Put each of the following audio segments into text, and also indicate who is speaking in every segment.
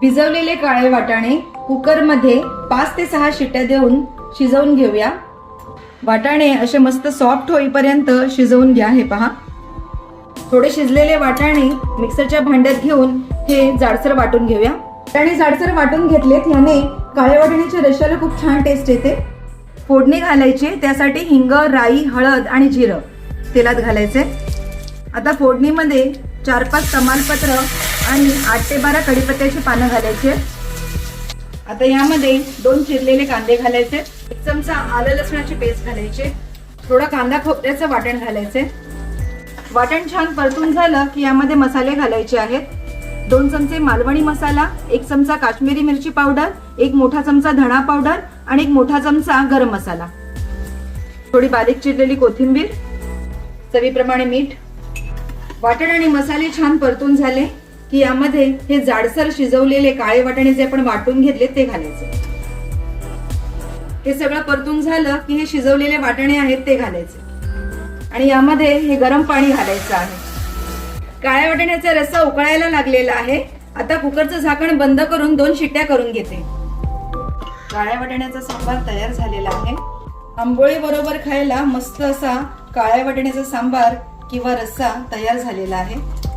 Speaker 1: भिजवलेले काळे वाटाणे कुकरमध्ये पाच ते सहा शिट्ट्या देऊन शिजवून घेऊया. वाटाणे असे मस्त सॉफ्ट होईपर्यंत शिजवून घ्या हे पहा. थोडे शिजलेले वाटाणे मिक्सरच्या भांड्यात घेऊन हे जाडसर वाटून घेऊया. वाटाणे जाडसर वाटून घेतलेत याने काळे वाटाण्याच्या रश्याला खूप छान टेस्ट येते. फोडणी घालायची त्यासाठी हिंग राई हळद आणि जिरं तेलात घालायचे. आता फोडणीमध्ये चार पाच तमालपत्र आणि आठ ते बारा कढीपत्त्याची पानं घालायची आता यामध्ये दोन चिरलेले कांदे घालायचे एक चमचा आलं लसणाची पेस्ट घालायचे थोडा कांदा खोबऱ्याचं वाटण घालायचे वाटण छान परतून झालं की यामध्ये मसाले घालायचे आहेत. दोन चमचे मालवणी मसाला एक चमचा काश्मीरी मिरची पावडर एक मोठा चमचा धणा पावडर आणि एक मोठा चमचा गरम मसाला. थोडी बारीक चिरलेली कोथिंबीर चवीप्रमाणे मीठ. वाटण आणि मसाले छान परतून झाले. की यामध्ये हे जाडसर शिजवलेले काळे वाटाणे जे आपण वाटून घेतले ते घालायचे. हे सगळं परतून झालं की हे शिजवलेले वाटाणे आहेत ते घालायचे. आणि यामध्ये हे गरम पाणी घालायचं आहे. काळ्या वाटाण्याचा रस्सा उकळायला लागलेला आहे. आता कुकरचं झाकण बंद करून दोन शिट्ट्या करून घेते. काळ्या वाटाण्याचा सांबार तयार झालेला आहे. आंबोळी बरोबर खायला मस्त असा काळ्या वाटाण्याचा सांबार किंवा रस्सा तयार झालेला आहे.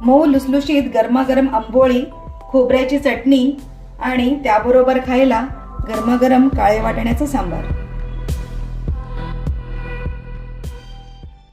Speaker 1: मऊ लुसलुशीत गरमागरम आंबोळी खोबऱ्याची चटणी आणि त्याबरोबर खायला गरमागरम काळे वाटण्याचं सांबार.